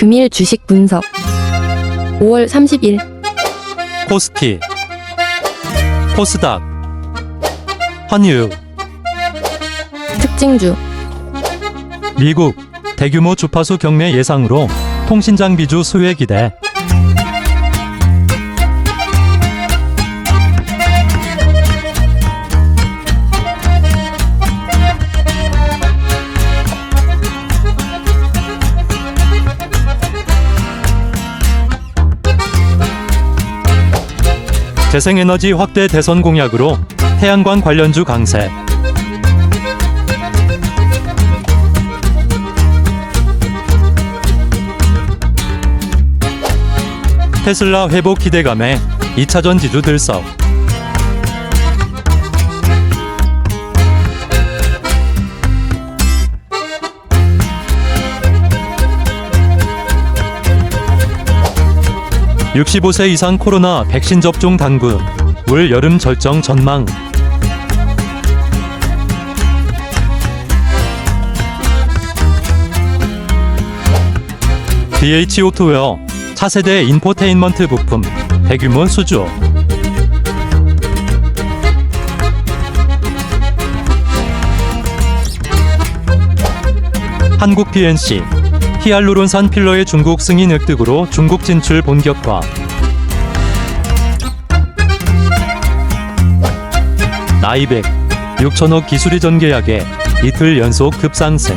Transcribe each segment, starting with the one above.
금일 주식 분석. 5월 30일. 코스피 코스닥. 환유 특징주. 미국 대규모 주파수 경매 예상으로 통신장비주 수혜 기대 재생에너지 확대 대선 공약으로 태양광 관련주 강세. 테슬라 회복 기대감에 2차전 지주 들썩 (65세) 이상 코로나 백신 접종 당구 올 여름 절정 전망. DH 오토웨어 차세대 인포테인먼트 부품. 대규모 수주. 한국 PNC 히알루론산 필러의 중국 승인 획득으로 중국 진출 본격화 나이백 6천억 기술 이 전 계약에 이틀 연속 급상승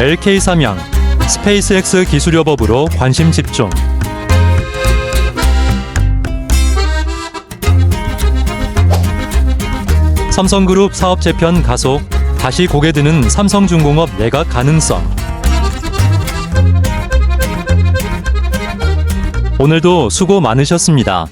LK 삼양 스페이스X 기술 협업으로 관심 집중. 삼성그룹 사업 재편 가속, 다시 고개 드는 삼성중공업 매각 가능성. 오늘도 수고 많으셨습니다.